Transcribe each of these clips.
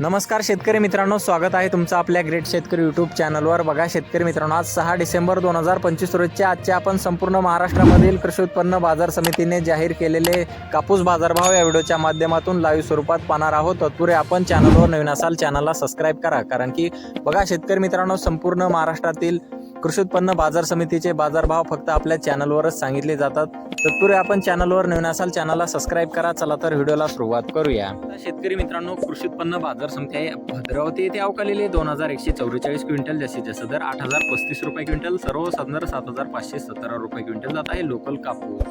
नमस्कार शेतकरी मित्रांनो स्वागत आहे तुमचं आपल्या ग्रेट शेतकरी यूट्यूब चॅनलवर बघा शेतकरी मित्रांनो आज सहा डिसेंबर दोन हजार पंचवीस रोजच्या आजचे आपण संपूर्ण महाराष्ट्रामधील कृषी उत्पन्न बाजार समितीने जाहीर केलेले कापूस बाजारभाव या व्हिडिओच्या माध्यमातून लाईव्ह स्वरूपात पाहणार आहोत. तत्पुरे आपण चॅनलवर नवीन असाल चॅनलला सबस्क्राईब करा. कारण की बघा शेतकरी मित्रांनो संपूर्ण महाराष्ट्रातील कृषी उत्पन्न बाजार समितीचे बाजारभाव फक्त आपल्या चॅनलवरच सांगितले जातात. तत्पूर्वी आपण चॅनलवर नवीन असाल चॅनलला सबस्क्राईब करा. चला तर व्हिडिओला सुरुवात करूया. शेतकरी मित्रांनो कृषी उत्पन्न बाजार समिती आहे भद्रावती. येथे अवकालेले दोन हजार एकशे चौवेचाळीस क्विंटल जास्तीत जास्त दर आठ हजार पस्तीस रुपये क्विंटल सर्व सर्वसाधारण सात हजार पाचशे सतरा रुपये क्विंटल जात आहे. लोकल कापूस.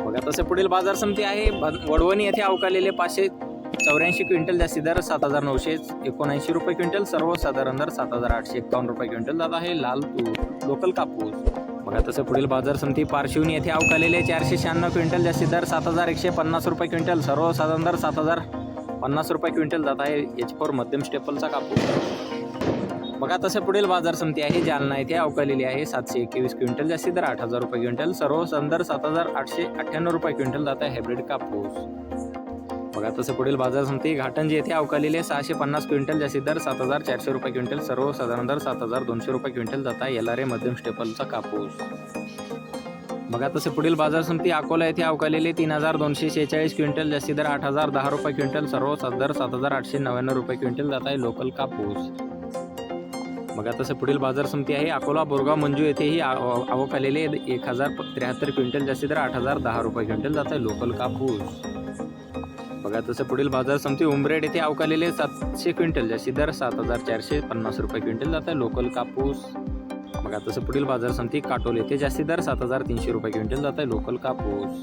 बघा तसे पुढील बाजार समिती आहे. ब- वडवणी येथे अवकालेले पाचशे चौऱ्याऐंशी क्विंटल जास्ती दर सात हजार नऊशे एकोणऐंशी रुपये क्विंटल. सर्वसाधारण दर सात हजार आठशे एकावन्न रुपये क्विंटल जात आहे. लाल तूर लोकल कापूस. बघा तसं पुढील बाजार समिती पारशिवनी येथे अवकालेले चारशे शहाण्णव क्विंटल जास्ती दर सात हजार एकशे पन्नास रुपये क्विंटल. सर्वसाधारण दर सात हजार पन्नास रुपये क्विंटल जात आहे. एच फोर मध्यम स्टेपलचा कापूस. बघा तसे पुढील बाजार समिती आहे. जालना येथे अवकालेली आहे. सातशे एकवीस क्विंटल जास्ती दर आठ हजार रुपये क्विंटल. सर्वसाधारण दर सात हजार आठशे अठ्ठ्याण्णव रुपये क्विंटल जात आहे. हायब्रिड कापूस. बघा तसं पुढील बाजार समिती घाटंजी येथे अवकालेले सहाशे पन्नास क्विंटल जास्तीत दर सात हजार चारशे रुपये क्विंटल सर्वसाधारण दर सात हजार दोनशे रुपये क्विंटल जाता एल आर ए मध्यम स्टेपलचा कापूस. बघा तसे पुढील बाजार समिती अकोला येथे अवकालेले तीन हजार दोनशे शेहेचाळीस क्विंटल जास्ती दर आठ हजार दहा रुपये क्विंटल सर्व दर सात हजार आठशे नव्याण्णव रुपये क्विंटल जात आहे लोकल कापूस. बघा तसं पुढील बाजार समिती आहे अकोला बोरगाव मंजू येथेही आव- अवकालेले एक हजार त्र्याहत्तर क्विंटल जास्ती दर आठ हजार दहा रुपये क्विंटल जात आहे लोकल कापूस. बघा तसं पुढील बाजार समिती उमरेड येथे अवकालेले सातशे क्विंटल जास्ती दर सात हजार चारशे पन्नास रुपये क्विंटल जात आहे. लोकल कापूस बघा तसं पुढील बाजार समिती काटोल येथे जास्ती दर सात हजार तीनशे रुपये क्विंटल जात आहे. लोकल कापूस.